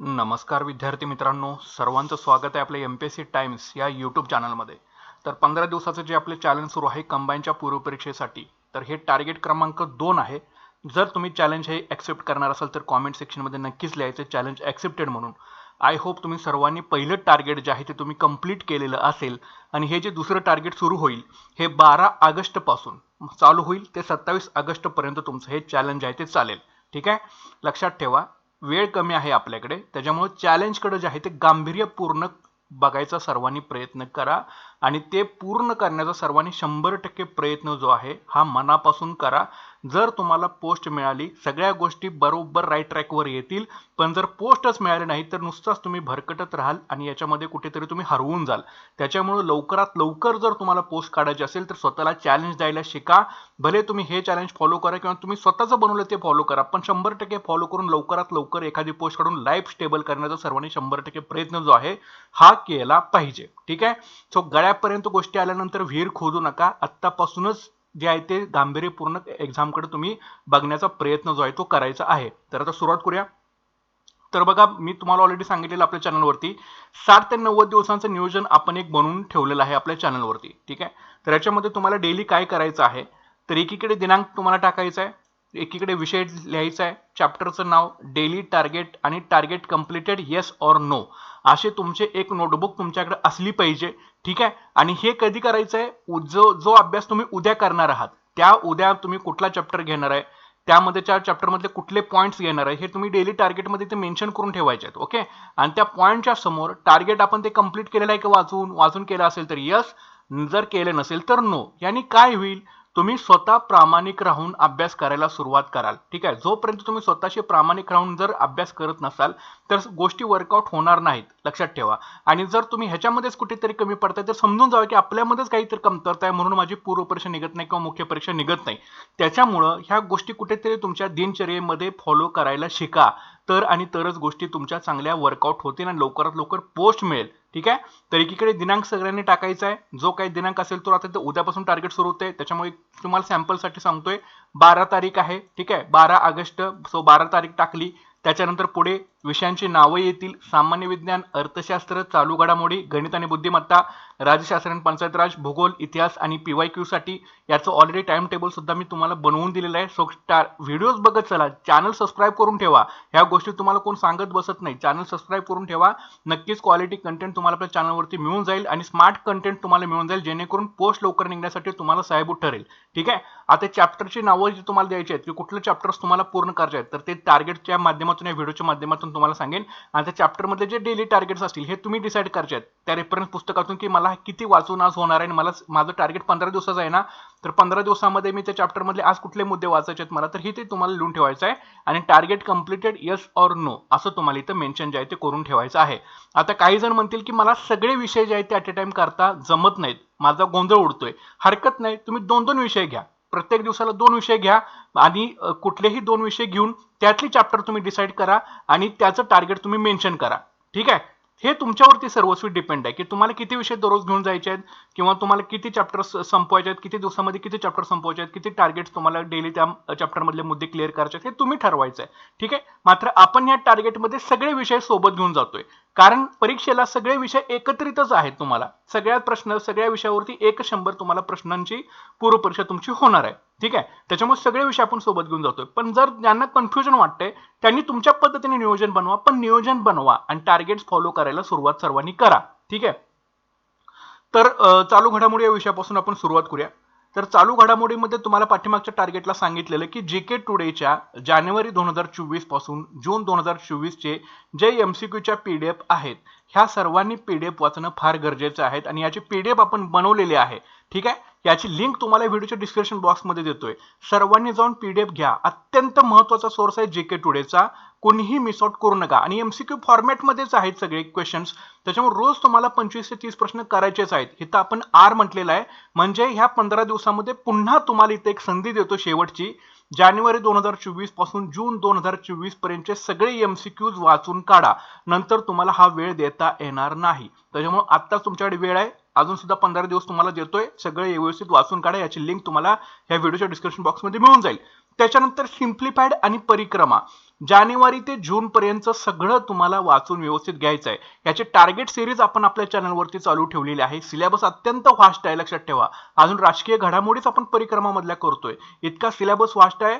नमस्कार विद्यार्थी मित्रांनो सर्वांचं स्वागत आहे आपल्या M P S C Times या यूट्यूब चॅनलमध्ये तर पंधरा दिवसाचं जे आपले चॅलेंज सुरू आहे कंबाईनच्या पूर्वपरीक्षेसाठी तर हे टार्गेट क्रमांक दोन आहे. जर तुम्ही चॅलेंज हे ॲक्सेप्ट करणार असाल तर कॉमेंट सेक्शनमध्ये नक्कीच लिहायचं चॅलेंज ॲक्सेप्टेड म्हणून. आय होप तुम्ही सर्वांनी पहिलं टार्गेट जे आहे ते तुम्ही कंप्लीट केलेलं असेल आणि हे जे दुसरं टार्गेट सुरू होईल हे बारा ऑगस्टपासून चालू होईल ते सत्तावीस ऑगस्टपर्यंत तुमचं हे चॅलेंज आहे ते चालेल. ठीक आहे? लक्षात ठेवा. वेळ कमी आहे आपल्याकडे. त्याच्यामुळे चॅलेंजकडे जे आहे ते गांभीर्यपूर्ण बघायचा सर्वांनी प्रयत्न करा. आणि ते पूर्ण करण्याचा सर्वांनी शंभर टक्के प्रयत्न जो आहे हा मनापासून करा. जर तुम्हाला पोस्ट मिळाली सगळ्या गोष्टी बरोबर राईट ट्रॅकवर येतील. पण जर पोस्टच मिळाली नाही तर नुसताच तुम्ही भरकटत राहाल आणि याच्यामध्ये कुठेतरी तुम्ही हरवून जाल. त्याच्यामुळे लवकरात लवकर जर तुम्हाला पोस्ट काढायची असेल तर स्वतःला चॅलेंज द्यायला शिका. भले तुम्ही हे चॅलेंज फॉलो करा किंवा तुम्ही स्वतःचं बनवलं ते फॉलो करा पण शंभर टक्के फॉलो करून लवकरात लवकर एखादी पोस्ट काढून लाईफ स्टेबल करण्याचा सर्वांनी शंभर टक्के प्रयत्न जो आहे हा केला पाहिजे. ठीक आहे? सो गळ्यापर्यंत गोष्टी आल्यानंतर विहीर खोदू नका. आत्तापासूनच जे आहे ते गांभीर्यपूर्ण एक्झामकडे तुम्ही बघण्याचा प्रयत्न जो आहे तो करायचा आहे. तर आता सुरुवात करूया. तर बघा मी तुम्हाला ऑलरेडी सांगितलेलं आपल्या चॅनलवरती साठ ते नव्वद दिवसांचं नियोजन आपण एक बनवून ठेवलेलं आहे आपल्या चॅनलवरती ठीक आहे? तर याच्यामध्ये तुम्हाला डेली काय करायचं आहे? तर एकीकडे दिनांक तुम्हाला टाकायचा आहे. एकीकडे विषय लिहायचा आहे. चॅप्टरचं नाव डेली टार्गेट आणि target completed yes or no असे तुमचे एक नोटबुक तुमच्याकडे असली पाहिजे. ठीक आहे? आणि हे कधी करायचं आहे जो जो अभ्यास तुम्ही उद्या करणार आहात त्या उद्या तुम्ही कुठला चॅप्टर घेणार आहे? त्यामध्ये त्या चॅप्टरमधले कुठले पॉईंट्स घेणार आहे? हे तुम्ही डेली टार्गेटमध्ये ते मेन्शन करून ठेवायचे आहेत ओके आणि त्या पॉईंटच्या समोर टार्गेट आपण ते कंप्लीट केलेलं आहे की वाचून? वाचून केलं असेल तर यस जर केले नसेल तर नो यांनी काय होईल? तुम्ही स्वतः प्रामाणिक राहून अभ्यास करायला सुरुवात कराल. ठीक आहे? जोपर्यंत तुम्ही स्वतःशी प्रामाणिक राहून जर अभ्यास करत नसाल तर गोष्टी वर्कआउट होणार नाहीत. लक्षात ठेवा. आणि जर तुम्ही ह्याच्यामध्येच कुठेतरी कमी पडताय तर समजून जावं की आपल्यामध्येच काहीतरी कमतरता आहे म्हणून माझी पूर्व परीक्षा निघत नाही किंवा मुख्य परीक्षा निघत नाही. त्याच्यामुळं ह्या गोष्टी कुठेतरी तुमच्या दिनचर्येमध्ये फॉलो करायला शिका. तर आणि तरच गोष्टी तुमच्या चांगल्या वर्कआउट होतील आणि लवकरात लवकर पोस्ट मिळेल. ठीक आहे? तर एकीकडे दिनांक सगळ्यांनी टाकायचा आहे. जो काही दिनांक असेल तो आता ते उद्यापासून टार्गेट सुरू होते. त्याच्यामुळे तुम्हाला सॅम्पलसाठी सांगतोय बारा तारीख आहे. ठीक आहे? बारा ऑगस्ट सो बारा तारीख टाकली. त्याच्यानंतर पुढे विषयांची नावं येतील. सामान्य विज्ञान अर्थशास्त्र चालू घडामोडी गणित आणि बुद्धिमत्ता राज्यशास्त्र आणि पंचायत राज भूगोल इतिहास आणि पी वाय क्यू साठी याचं ऑलरेडी टाइम टेबल सुद्धा मी तुम्हाला बनवून दिलेलं आहे. सो स्टार व्हिडिओज बघत चला. चॅनल सबस्क्राईब करून ठेवा. ह्या गोष्टी तुम्हाला कोण सांगत बसत नाही. चॅनल सबस्क्राईब करून ठेवा. नक्कीच क्वालिटी कंटेंट तुम्हाला आपल्या चॅनलवरती मिळून जाईल आणि स्मार्ट कंटेंट तुम्हाला मिळून जाईल जेणेकरून पोस्ट लवकर निघण्यासाठी तुम्हाला साहेब ठरेल. ठीक आहे? आता चॅप्टरची नावं जी तुम्हाला द्यायची आहेत की कुठले चॅप्टर्स तुम्हाला पूर्ण करायचे आहेत तर ते टार्गेटच्या माध्यमातून या व्हिडिओच्या माध्यमातून तुम्हाला सांगेन. आणि त्या चॅप्टरमध्ये जे डेली टार्गेट्स असतील हे तुम्ही डिसाईड करायचे आहेत. त्या रेफरन्स पुस्तकातून की मला किती वाचून आज होणार आहे आणि मला माझं टार्गेट पंधरा दिवसाचं आहे ना? तर पंधरा दिवसामध्ये मी त्या चॅप्टरमधले आज कुठले मुद्दे वाचायचे आहेत मला? तर हे ते तुम्हाला लिहून ठेवायचं आहे. आणि target completed yes or no असं तुम्हाला इथं मेन्शन जे आहे ते करून ठेवायचं आहे. आता काही जण म्हणतील की मला सगळे विषय जे आहेत ते ॲट ए टाइम करता जमत नाहीत. माझा गोंधळ उडतोय. हरकत नाही. तुम्ही दोन दोन विषय घ्या. प्रत्येक दिवसाला दोन विषय घ्या आणि कुठलेही दोन विषय घेऊन त्यातली चॅप्टर तुम्ही डिसाईड करा आणि त्याचं टार्गेट तुम्ही मेन्शन करा. ठीक आहे? हे तुमच्यावरती सर्वस्वी डिपेंड आहे की तुम्हाला किती विषय दररोज घेऊन जायचे आहेत किंवा तुम्हाला किती चॅप्टर संपवायचे आहेत किती दिवसामध्ये किती चॅप्टर संपवायचे आहेत किती टार्गेट्स तुम्हाला डेली त्या चॅप्टरमधले मुद्दे क्लिअर करायचे आहेत हे तुम्ही ठरवायचं आहे ठीक आहे? मात्र आपण या टार्गेटमध्ये सगळे विषय सोबत घेऊन जातोय. कारण परीक्षेला सगळे विषय एकत्रितच आहेत तुम्हाला. सगळ्या प्रश्न सगळ्या विषयावरती एक शंभर तुम्हाला प्रश्नांची पूर्वपरीक्षा तुमची होणार आहे. ठीक आहे? त्याच्यामुळे सगळे विषय आपण सोबत घेऊन जातोय. पण जर ज्यांना कन्फ्युजन वाटतंय त्यांनी तुमच्या पद्धतीने नियोजन बनवा पण नियोजन बनवा आणि टार्गेट्स फॉलो करायला सुरुवात सर्वांनी करा. ठीक आहे? तर चालू घडामोडी या विषयापासून आपण सुरुवात करूया. तर चालू घडामोडीमध्ये तुम्हाला पाठीमागच्या टार्गेटला सांगितलेलं की जे के टुडेच्या जानेवारी दोन हजार चोवीसपासून जून दोन हजार चोवीसचे जे एम सी क्यूच्या पी डी एफ आहेत ह्या सर्वांनी पी डी एफ वाचणं फार गरजेचं आहे आणि याची पी डी एफ आपण बनवलेली आहे. ठीक आहे? याची लिंक तुम्हाला व्हिडिओच्या डिस्क्रिप्शन बॉक्समध्ये देतोय. सर्वांनी जाऊन पी डी एफ घ्या. अत्यंत महत्त्वाचा सोर्स आहे जे के टुडेचा कोणीही मिस आउट करू नका. आणि एमसीक्यू फॉर्मॅटमध्येच आहेत सगळे क्वेश्चन्स त्याच्यामुळे रोज तुम्हाला पंचवीस ते तीस प्रश्न करायचेच आहेत. इथं आपण आर म्हटलेलं आहे. म्हणजे ह्या पंधरा दिवसामध्ये पुन्हा तुम्हाला इथे एक संधी देतो शेवटची. जानेवारी दोन हजार चोवीसपासून जून दोन हजार चोवीस पर्यंतचे सगळे एमसीक्यूज वाचून काढा. नंतर तुम्हाला हा वेळ देता येणार नाही. त्याच्यामुळे आत्ताच तुमच्याकडे वेळ आहे. अजून सुद्धा पंधरा दिवस तुम्हाला देतोय. सगळे व्यवस्थित वाचून काढा. याची लिंक तुम्हाला ह्या व्हिडिओच्या डिस्क्रिप्शन बॉक्समध्ये मिळून जाईल. त्याच्यानंतर सिम्प्लिफाईड आणि परिक्रमा. जानेवारी ते जून पर्यंत सगळं तुम्हाला वाचून व्यवस्थित घ्यायचं आहे. याचे टार्गेट सिरीज आपण आपल्या चॅनलवरती चालू ठेवलेली आहे. सिलेबस अत्यंत फास्ट आहे लक्षात ठेवा. अजून राजकीय घडामोडीच आपण परिक्रमामधल्या करतोय. इतका सिलेबस फास्ट आहे.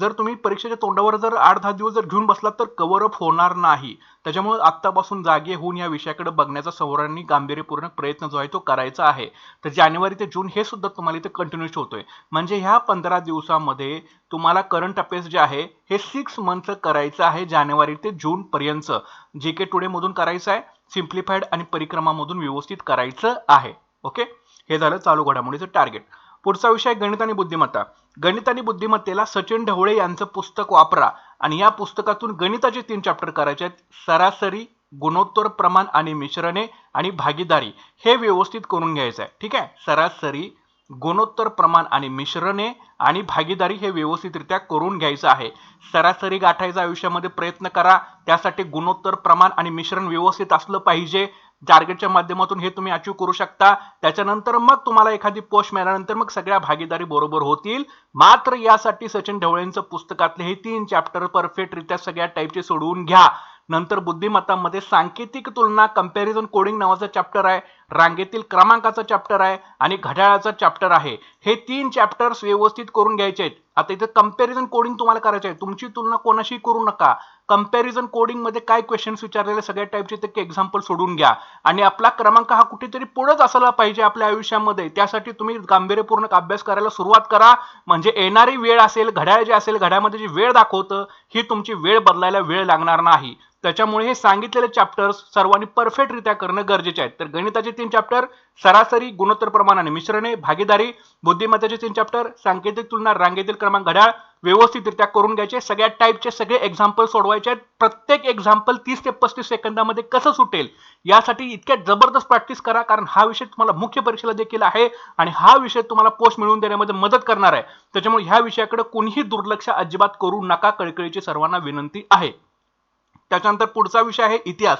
जर तुम्ही परीक्षेच्या तोंडावर जर आठ दहा दिवस जर घेऊन बसलात तर कव्हर अप होणार नाही. त्याच्यामुळे आत्तापासून जागे होऊन या विषयाकडे बघण्याचा सर्वांनी गांभीर्यपूर्ण प्रयत्न जो आहे तो करायचा आहे. तर जानेवारी ते जून हे सुद्धा तुम्हाला इथे कंटिन्यू होतोय. म्हणजे ह्या पंधरा दिवसामध्ये तुम्हाला करंट अफेअर्स जे आहे हे सिक्स मंथचं करायचं आहे जानेवारी ते जून पर्यंत. जे के टुडे मधून करायचं आहे सिम्प्लिफाईड आणि परिक्रमामधून व्यवस्थित करायचं आहे. ओके हे झालं चालू घडामोडीचं टार्गेट पुढचा विषय गणित आणि बुद्धिमत्ता. गणित आणि बुद्धिमत्तेला सचिन ढवळे यांचं पुस्तक वापरा आणि या पुस्तकातून गणिताचे तीन चॅप्टर करायचे आहेत. सरासरी गुणोत्तर प्रमाण आणि मिश्रणे आणि भागीदारी हे व्यवस्थित करून घ्यायचं आहे. ठीक आहे? सरासरी गुणोत्तर प्रमाण आणि मिश्रणे आणि भागीदारी हे व्यवस्थितरित्या करून घ्यायचं आहे. सरासरी गाठायचा आयुष्यामध्ये प्रयत्न करा. त्यासाठी गुणोत्तर प्रमाण आणि मिश्रण व्यवस्थित असलं पाहिजे. टार्गेटच्या माध्यमातून हे तुम्ही अचीव करू शकता. त्याच्यानंतर मग तुम्हाला एखादी पोस्ट मिळाल्यानंतर मग सगळ्या भागीदारी बरोबर होतील. मात्र यासाठी सचिन ढवळेंचं पुस्तकातले हे तीन चॅप्टर परफेक्टरित्या सगळ्या टाईपचे सोडवून घ्या. नंतर बुद्धिमत्तामध्ये सांकेतिक तुलना कंपॅरिझन कोडिंग नावाचं चॅप्टर आहे. रांगेतील क्रमांकाचा चॅप्टर आहे आणि घड्याळाचा चॅप्टर आहे. हे तीन चॅप्टर्स व्यवस्थित करून घ्यायचे आहेत. आता इथे कंपॅरिझन कोडिंग तुम्हाला करायचं आहे. तुमची तुलना कोणाशी करू नका. कंपॅरिझन कोडिंगमध्ये काय क्वेश्चन्स विचारलेले सगळ्या टाईपचे ते एक्झाम्पल सोडून घ्या. आणि आपला क्रमांक हा कुठेतरी पुढेच असला पाहिजे आपल्या आयुष्यामध्ये. त्यासाठी तुम्ही गांभीर्यपूर्ण अभ्यास करायला सुरुवात करा. म्हणजे येणारी वेळ असेल घड्याळ जे असेल घड्यामध्ये जी वेळ दाखवतं ही तुमची वेळ बदलायला वेळ लागणार नाही. त्याच्यामुळे हे सांगितलेले चॅप्टर्स सर्वांनी परफेक्टरित्या करणं गरजेचे आहे. तर गणिताचे तीन चॅप्टर सरासरी गुणोत्तर प्रमाणाने मिश्रणे भागीदारी बुद्धिमत्तेचे तीन चॅप्टर सांकेतिक तुलना रांगेतील क्रमांक घड्याळ व्यवस्थितरित्या करून घ्यायचे. सगळ्या टाईपचे सगळे एक्झाम्पल सोडवायचे आहेत. प्रत्येक एक्झाम्पल तीस ते पस्तीस सेकंदामध्ये कसं सुटेल यासाठी इतक्या जबरदस्त प्रॅक्टिस करा कारण हा विषय तुम्हाला मुख्य परीक्षेला देखील आहे आणि हा विषय तुम्हाला पोस्ट मिळवून देण्यामध्ये मदत करणार आहे. त्याच्यामुळे ह्या विषयाकडे कोणीही दुर्लक्ष अजिबात करू नका. कळकळीची सर्वांना विनंती आहे. त्याच्यानंतर पुढचा विषय आहे इतिहास.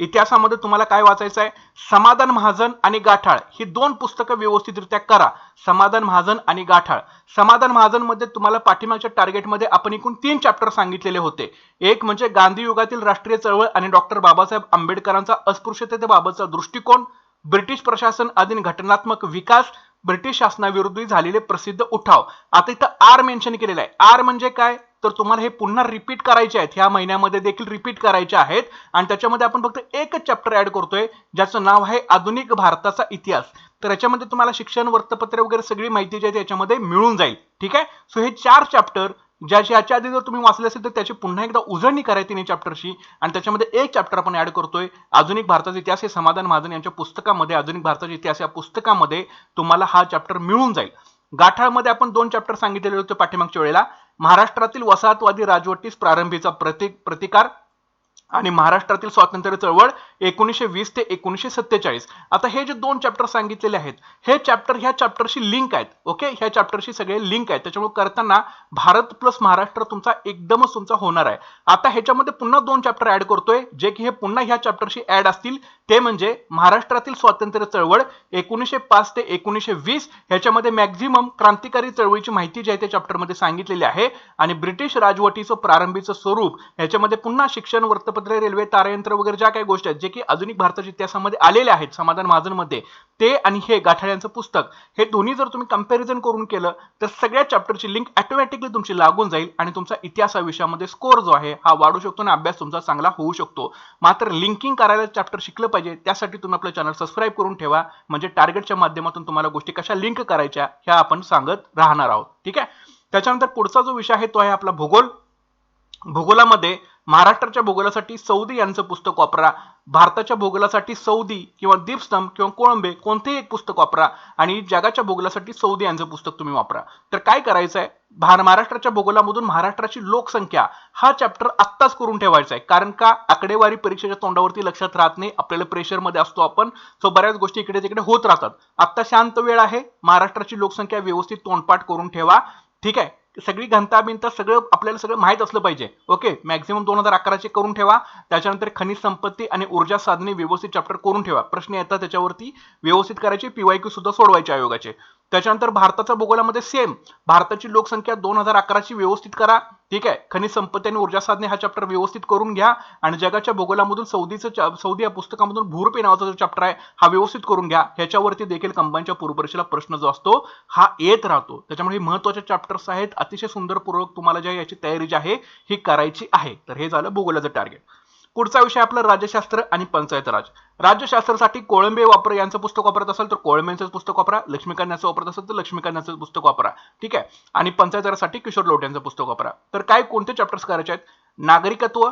इतिहासामध्ये तुम्हाला काय वाचायचं आहे? समाधान महाजन आणि गाठाळ. ही दोन पुस्तकं व्यवस्थितरित्या करा. समाधान महाजन आणि गाठाळ. समाधान महाजनमध्ये तुम्हाला पाठीमागच्या टार्गेटमध्ये आपण एकूण तीन चॅप्टर सांगितलेले होते. एक म्हणजे गांधी युगातील राष्ट्रीय चळवळ आणि डॉक्टर बाबासाहेब आंबेडकरांचा अस्पृश्यतेबाबतचा दृष्टिकोन ब्रिटिश प्रशासन अधीन घटनात्मक विकास ब्रिटिश शासनाविरुद्ध झालेले प्रसिद्ध उठाव. आता इथं आर मेन्शन केलेलं आहे. आर म्हणजे काय? तर तुम्हाला हे पुन्हा रिपीट करायचे आहेत. ह्या महिन्यामध्ये देखील रिपीट करायचे आहेत. आणि त्याच्यामध्ये आपण फक्त एकच चॅप्टर ऍड करतोय ज्याचं नाव आहे आधुनिक भारताचा इतिहास. तर याच्यामध्ये तुम्हाला शिक्षण वृत्तपत्रे वगैरे सगळी माहिती जी आहे याच्यामध्ये मिळून जाईल. ठीक आहे? सो हे चार चॅप्टर ज्याची याच्या आधी जर तुम्ही वाचले असेल तर त्याची पुन्हा एकदा उजळणी करायची नाही चॅप्टरशी आणि त्याच्यामध्ये एक चॅप्टर आपण ऍड करतोय. आधुनिक भारताचा इतिहास हे समाधान महाजन यांच्या पुस्तकामध्ये आधुनिक भारताचा इतिहास या पुस्तकामध्ये तुम्हाला हा चॅप्टर मिळून जाईल. गाठाळमध्ये आपण दोन चॅप्टर सांगितलेले होते पाठीमागच्या वेळेला. महाराष्ट्रातील वसाहतवादी राजवटीस प्रारंभीचा प्रतीक प्रतिकार आणि महाराष्ट्रातील स्वातंत्र्य चळवळ एकोणीसशे वीस ते एकोणीसशे सत्तेचाळीस. आता हे जे दोन चॅप्टर सांगितलेले आहेत हे चॅप्टर ह्या चॅप्टरशी लिंक आहेत ओके ह्या चॅप्टरशी सगळे लिंक आहेत. त्याच्यामुळे करताना भारत प्लस महाराष्ट्र तुमचा एकदमच तुमचा होणार आहे. आता ह्याच्यामध्ये पुन्हा दोन चॅप्टर ऍड करतोय जे की हे पुन्हा ह्या चॅप्टरशी ऍड असतील. ते म्हणजे महाराष्ट्रातील स्वातंत्र्य चळवळ एकोणीसशे पाच ते एकोणीसशे वीस. ह्याच्यामध्ये मॅक्झिमम क्रांतिकारी चळवळीची माहिती जी आहे त्या चॅप्टरमध्ये सांगितलेली आहे. आणि ब्रिटिश राजवटीचं प्रारंभीचं स्वरूप ह्याच्यामध्ये पुन्हा शिक्षण वृत्तपत्रे रेल्वे तारयंत्र वगैरे ज्या काही गोष्टी आहेत जे की आधुनिक भारताच्या इतिहासामध्ये आलेले आहेत समाधान महाजनमध्ये ते आणि हे गाठाड्यांचं पुस्तक हे दोन्ही जर तुम्ही कंपॅरिझन करून केलं तर सगळ्या चॅप्टरची लिंक ऑटोमॅटिकली तुमची लागून जाईल आणि तुमचा इतिहास या विषयामध्ये स्कोर जो आहे हा वाढू शकतो आणि अभ्यास तुमचा चांगला होऊ शकतो. मात्र लिंकिंग करायला चॅप्टर शिकलं पाहिजे त्यासाठी तुम्ही आपलं चॅनल सबस्क्राईब करून ठेवा. म्हणजे टार्गेटच्या माध्यमातून तुम्हाला गोष्टी कशा लिंक करायच्या ह्या आपण सांगत राहणार आहोत. ठीक आहे? त्याच्यानंतर पुढचा जो विषय आहे तो आहे आपला भूगोल. भूगोलामध्ये महाराष्ट्राच्या भूगोलासाठी सौदी यांचं पुस्तक वापरा. भारताच्या भूगोलासाठी सौदी किंवा दीपस्तंभ किंवा कोळंबे कोणतेही एक पुस्तक वापरा. आणि जगाच्या भूगोलासाठी सौदी यांचं पुस्तक तुम्ही वापरा. तर काय करायचं आहे भार महाराष्ट्राच्या भूगोलामधून महाराष्ट्राची लोकसंख्या हा चॅप्टर आत्ताच करून ठेवायचा आहे. कारण का? आकडेवारी परीक्षेच्या तोंडावरती लक्षात राहत नाही. आपल्याला प्रेशरमध्ये असतो आपण. सो बऱ्याच गोष्टी इकडे तिकडे होत राहतात. आत्ता शांत वेळ आहे. महाराष्ट्राची लोकसंख्या व्यवस्थित तोंडपाठ करून ठेवा. ठीक आहे? सगळी घनता सगळं आपल्याला सगळं माहीत असलं पाहिजे. ओके मॅक्झिमम दोन हजार अकराचे करून ठेवा. त्याच्यानंतर खनिज संपत्ती आणि ऊर्जा साधने व्यवस्थित चॅप्टर करून ठेवा. प्रश्न येतात त्याच्यावरती. व्यवस्थित करायचे. पीवायक्यू सुद्धा सोडवायचे आयोगाचे. त्याच्यानंतर भारताच्या भूगोलामध्ये सेम भारताची लोकसंख्या दोन हजार अकराची व्यवस्थित करा. ठीक आहे? खनिज संपत्ती आणि ऊर्जा साधने हा चॅप्टर व्यवस्थित करून घ्या. आणि जगाच्या भूगोलामधून सौदीचं सौदी या पुस्तकामधून भूरपे नावाचा जो चॅप्टर आहे हा व्यवस्थित करून घ्या. ह्याच्यावरती देखील कंबाईनच्या पूर्वपरीक्षेला प्रश्न जो असतो हा येत राहतो. त्याच्यामुळे हे महत्त्वाचे चॅप्टर्स आहेत. अतिशय सुंदरपूर्वक तुम्हाला जे याची तयारी जी आहे ही करायची आहे. तर हे झालं भूगोलाचं टार्गेट पुढचा विषय आपला राज्यशास्त्र आणि पंचायत राज. राज्यशास्त्रासाठी कोळंबे वापर यांचं पुस्तक वापरत असाल तर कोळंबेंचं पुस्तक वापरा लक्ष्मीकांत यांचं वापरत असेल तर लक्ष्मीकांनाचं पुस्तक वापरा ठीक आहे? आणि पंचायतरासाठी किशोर लोट यांचं पुस्तक वापरा. तर काय कोणते चॅप्टर्स करायचे आहेत? नागरिकत्व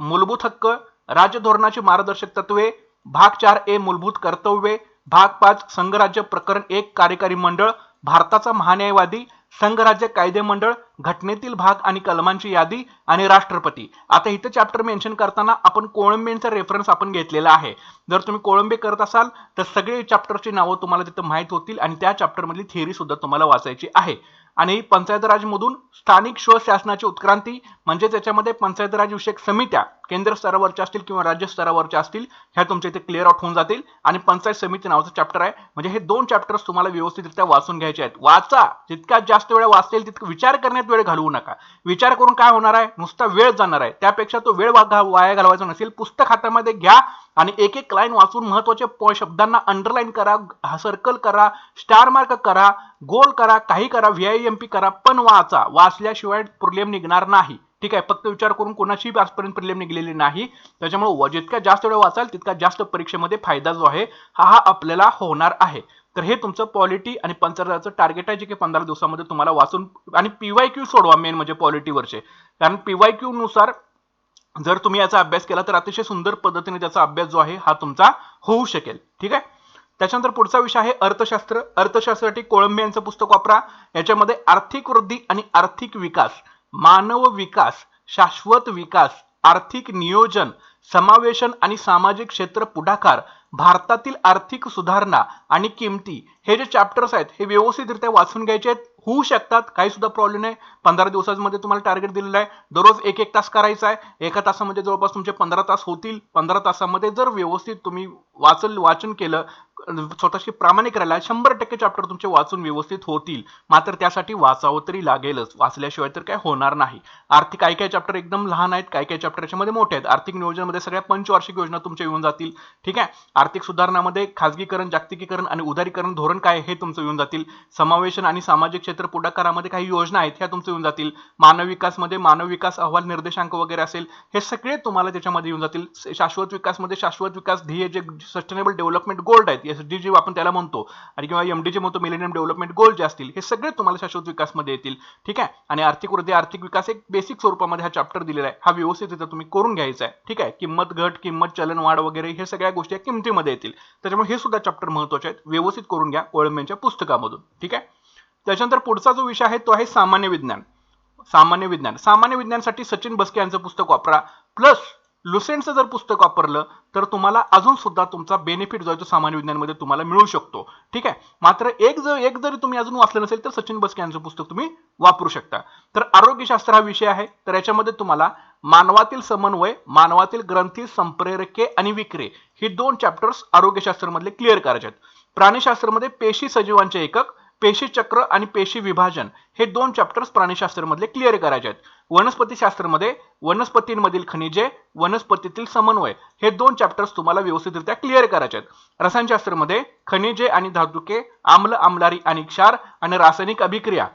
मूलभूत हक्क राज्यधोरणाची मार्गदर्शक तत्वे भाग चार ए मूलभूत कर्तव्ये भाग पाच संघराज्य प्रकरण एक कार्यकारी मंडळ भारताचा महान्यायवादी संघराज्य कायदे मंडळ घटनेतील भाग आणि कलमांची यादी आणि राष्ट्रपती. आता इथं चॅप्टर मेन्शन करताना आपण कोळंबेंचा रेफरन्स आपण घेतलेला आहे. जर तुम्ही कोळंबे करत असाल तर सगळे चॅप्टरची नावं तुम्हाला तिथं माहीत होतील आणि त्या चॅप्टरमधली थिअरी सुद्धा तुम्हाला वाचायची आहे. आणि पंचायत राजमधून स्थानिक स्वशासनाची उत्क्रांती म्हणजे त्याच्यामध्ये पंचायत राज विषयक समित्या केंद्र स्तरावरच्या असतील किंवा राज्य स्तरावरच्या असतील ह्या तुमच्या इथे क्लिअर आउट होऊन जातील. आणि पंचायत समिती नावाचं चॅप्टर आहे. म्हणजे हे दोन चॅप्टर्स तुम्हाला व्यवस्थितरित्या वाचून घ्यायचे आहेत. वाचा. जितका जास्त वेळ वाचतील तितकं विचार करण्यात वेळ घालवू नका. विचार करून काय होणार आहे? नुसता वेळ जाणार आहे. त्यापेक्षा तो वेळ वा- वाया घालवायचा नसेल. पुस्तक हातामध्ये घ्या आणि एक एक लाईन वाचून महत्त्वाचे शब्दांना अंडरलाईन करा सर्कल करा स्टार मार्क करा गोल करा काही करा व्हीआय एम पी करा पण वाचा. वाचल्याशिवाय प्रॉब्लेम निघणार नाही. ठीक आहे? फक्त विचार करून कोणाशी आजपर्यंत प्रिलियम निघलेली नाही. त्याच्यामुळे जितका जास्त वेळ वाचाल तितका जास्त परीक्षेमध्ये फायदा जो आहे हा हा आपल्याला होणार आहे. तर हे तुमचं पॉलिटी आणि पंचायतचं टार्गेट आहे जे की पंधरा दिवसामध्ये तुम्हाला वाचून आणि पीवाय क्यू सोडवा मेन म्हणजे पॉलिटीवरचे कारण पीवाय क्यू नुसार जर तुम्ही याचा अभ्यास केला तर अतिशय सुंदर पद्धतीने त्याचा अभ्यास जो आहे हा तुमचा होऊ शकेल. ठीक आहे? त्याच्यानंतर पुढचा विषय आहे अर्थशास्त्र. अर्थशास्त्रासाठी कोळंबे यांचं पुस्तक वापरा. याच्यामध्ये आर्थिक वृद्धी आणि आर्थिक विकास मानव विकास शाश्वत विकास आर्थिक नियोजन समावेशन आणि सामाजिक क्षेत्र पुढाकार भारतातील आर्थिक सुधारणा आणि किमती हे जे चॅप्टर्स आहेत हे व्यवस्थितरित्या वाचून घ्यायचे आहेत. होऊ शकतात काही सुद्धा प्रॉब्लेम नाही. पंधरा दिवसांमध्ये तुम्हाला टार्गेट दिलेलं आहे. दररोज एक एक तास करायचा आहे. एका तासामध्ये जवळपास तुमचे पंधरा तास होतील. पंधरा तासामध्ये जर व्यवस्थित तुम्ही वाचल वाचन केलं स्वतःशी प्रामाणिक राहिला. शंभर टक्के चॅप्टर तुमचे वाचून व्यवस्थित होतील. मात्र त्यासाठी वाचावं तरी लागेलच. वाचल्याशिवाय तर काय होणार नाही. आर्थिक काही काही चॅप्टर एकदम लहान आहेत काही काही चॅप्टर याच्यामध्ये मोठे आहेत. आर्थिक नियोजनामध्ये सगळ्या पंचवार्षिक योजना तुमच्या येऊन जातील. ठीक आहे? आर्थिक सुधारणामध्ये खाजगीकरण जागतिकीकरण आणि उदारीकरण धोरण काय हे तुमचं येऊन जातील. समावेशन आणि सामाजिक क्षेत्र पुढाकारामध्ये काही योजना आहेत ह्या तुमचं येऊन जातील. मानव विकासमध्ये मानव विकास अहवाल निर्देशांक वगैरे असेल हे सगळे तुम्हाला त्याच्यामध्ये येऊन जातील. शाश्वत विकासमध्ये शाश्वत विकास ध्येय जे सस्टेनेबल डेव्हलपमेंट गोल्ड आहेत एस डी जी आपण त्याला म्हणतो आणि किंवा एम डी म्हणतो मिलेनियम डेव्हलपमेंट गोल जे असतील हे सगळे तुम्हाला शाश्वत विकासमध्ये येतील. ठीक आहे? आणि आर्थिक वृद्धी आर्थिक विकास एक बेसिक स्वरूपामध्ये हा चॅप्टर दिलेला आहे. हा व्यवस्थित तुम्ही करून घ्यायचा आहे. ठीक आहे? किंमत घट किंमत चलन वाढ वगैरे हे सगळ्या गोष्टी या किमतीमध्ये येतील. त्याच्यामुळे हे सुद्धा चॅप्टर महत्त्वाचे आहेत. व्यवस्थित करून घ्या कोळंब्यांच्या पुस्तकामधून. ठीक आहे? त्याच्यानंतर पुढचा जो विषय आहे तो आहे सामान्य विज्ञान. सामान्य विज्ञान. सामान्य विज्ञानसाठी सचिन बसके यांचं पुस्तक वापरा. प्लस लुसेंटचं जर पुस्तक वापरलं तर तुम्हाला अजून सुद्धा तुमचा बेनिफिट जो आहे तो सामान्य विज्ञानमध्ये तुम्हाला मिळू शकतो. ठीक आहे? मात्र एक जर एक जरी तुम्ही अजून वाचलं नसेल तर सचिन बसके यांचं पुस्तक तुम्ही वापरू शकता. तर आरोग्यशास्त्र हा विषय आहे. तर याच्यामध्ये तुम्हाला मानवातील समन्वय मानवातील ग्रंथी संप्रेरके आणि विक्रे ही दोन चॅप्टर्स आरोग्यशास्त्रामधले क्लिअर करायचे आहेत. प्राणीशास्त्रामध्ये पेशी सजीवांचे एकक पेशीचक्र आणि पेशी विभाजन हे दोन चॅप्टर्स प्राणीशास्त्रामधले क्लिअर करायचे आहेत. वनस्पतीशास्त्रामध्ये वनस्पतींमधील खनिजे वनस्पतीतील समन्वय हे दोन चॅप्टर्स तुम्हाला व्यवस्थितरित्या क्लिअर करायचे आहेत. रसायनशास्त्रामध्ये खनिजे आणि धातुके आम्ल आम्लारी आणि क्षार आणि रासायनिक अभिक्रिया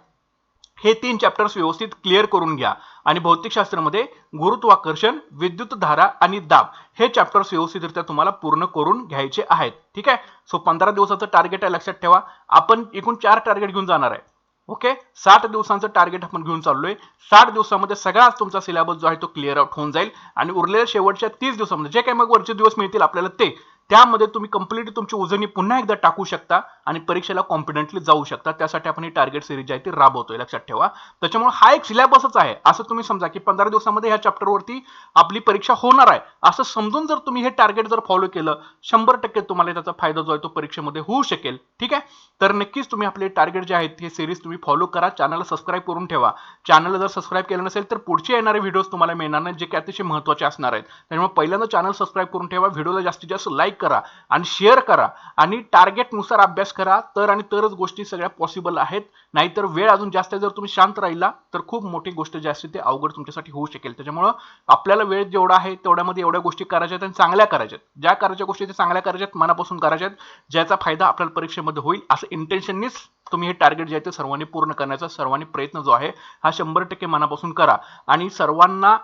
हे तीन चॅप्टर्स व्यवस्थित क्लिअर करून घ्या. आणि भौतिकशास्त्रामध्ये गुरुत्वाकर्षण विद्युत धारा आणि दाब हे चॅप्टर्स व्यवस्थितरित्या तुम्हाला पूर्ण करून घ्यायचे आहेत. ठीक आहे? सो पंधरा दिवसाचं टार्गेट आहे लक्षात ठेवा. आपण एकूण चार टार्गेट घेऊन जाणार आहे. ओके साठ दिवसांचं टार्गेट आपण घेऊन चाललोय. साठ दिवसामध्ये सगळा तुमचा सिलेबस जो आहे तो क्लिअर आउट होऊन जाईल. आणि उरलेल्या शेवटच्या तीस दिवसामध्ये जे काही मग वरचे दिवस मिळतील आपल्याला ते त्यामध्ये तुम्ही कंप्लीट तुमची उजळणी पुन्हा एकदा टाकू शकता आणि परीक्षेला कॉन्फिडेंटली जाऊ शकता. त्यासाठी आपण ही टार्गेट सिरीज आहे ती राबवतोय. लक्षात ठेवा. त्याच्यामुळे हा एक सिलेबसच आहे. असं तुम्ही समजा की पंधरा दिवसामध्ये ह्या चॅप्टरवरती आपली परीक्षा होणार आहे. असं समजून जर तुम्ही हे टार्गेट जर फॉलो केलं शंभर टक्के तुम्हाला त्याचा फायदा जो आहे तो परीक्षेमध्ये होऊ शकेल. ठीक आहे? तर नक्कीच तुम्ही आपले टार्गेट जे आहेत हे सिरीज तुम्ही फॉलो करा. चॅनलला सबस्क्राईब करून ठेवा. चॅनलला जर सबस्क्राईब केलं नसेल तर पुढचे येणारे व्हिडिओज तुम्हाला मिळणार नाही जे की अतिशय महत्त्वाचे असणार आहेत. त्यामुळे पहिल्यांदा चॅनल सबस्क्राईब करून ठेवा. व्हिडिओला जास्तीत जास्त लाईक करा आणि शेअर करा आणि टार्गेटनुसार अभ्यास करा. तर आणि तरच गोष्टी सगळ्या पॉसिबल आहेत. नाहीतर वेळ अजून जास्त आहे, जर तुम्ही शांत राहिला तर खूप मोठी गोष्ट जी असते ते अवघड तुमच्यासाठी होऊ शकेल. त्याच्यामुळं आपल्याला वेळ जेवढा आहे तेवढ्यामध्ये एवढ्या गोष्टी करायच्या आहेत आणि चांगल्या करायच्या आहेत. ज्या करायच्या गोष्टी त्या चांगल्या करायच्या आहेत मनापासून करायच्या आहेत ज्याचा फायदा आपल्याला परीक्षेमध्ये होईल असं इंटेन्शननीच तुम्ही हे टार्गेट जे आहे ते सर्वांनी पूर्ण करण्याचा सर्वांनी प्रयत्न जो आहे हा शंभर टक्के मनापासून करा. आणि सर्वांना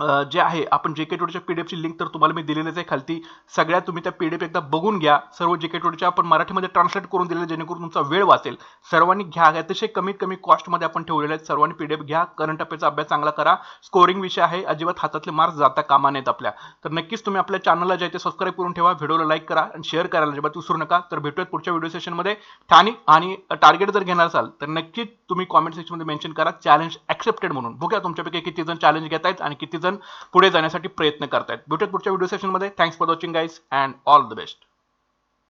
जे आहे आपण जे के टोडच्या एफची लिंक तर तुम्हाला मी दिलेलीच आहे खालती. सगळ्या तुम्ही त्या पी डी एफ एकदा बघून घ्या. सर्व जे के टोडच्या आपण मराठीमध्ये ट्रान्सलेट करून दिलेलं जेणेकरून तुमचा वेळ वाचेल. सर्वांनी घ्या अतिशय कमीत कमी कॉस्टमध्ये आपण ठेवलेले आहेत. सर्वांनी पीडीएफ घ्या. करंट अफेअरचा अभ्यास चांगला करा. स्कोरिंग विषय आहे. अजिबात हातातले मार्क्स जाता कामा नयेत आपल्या. तर नक्कीच तुम्ही आपल्या चॅनलला जे आहे ते सबस्क्राईब करून ठेवा. व्हिडिओला लाईक करा आणि शेअर करायला अजिबात विसरू नका. तर भेटूयात पुढच्या व्हिडिओ सेशनमध्ये ठाणे आणि टार्गेट जर घेणार असाल तर नक्कीच तुम्ही कॉमेंट सेक्शनमध्ये मेन्शन करा. चॅलेंज ॲक्सेप्टेड म्हणून. बघा तुमच्यापैकी किती जण चॅलेंज घेत आहेत आणि किती जण पुढे जाण्यासाठी प्रयत्न करतायत. भेटूयात पुढच्या व्हिडिओ सेशनमध्ये thanks for watching guys and all the best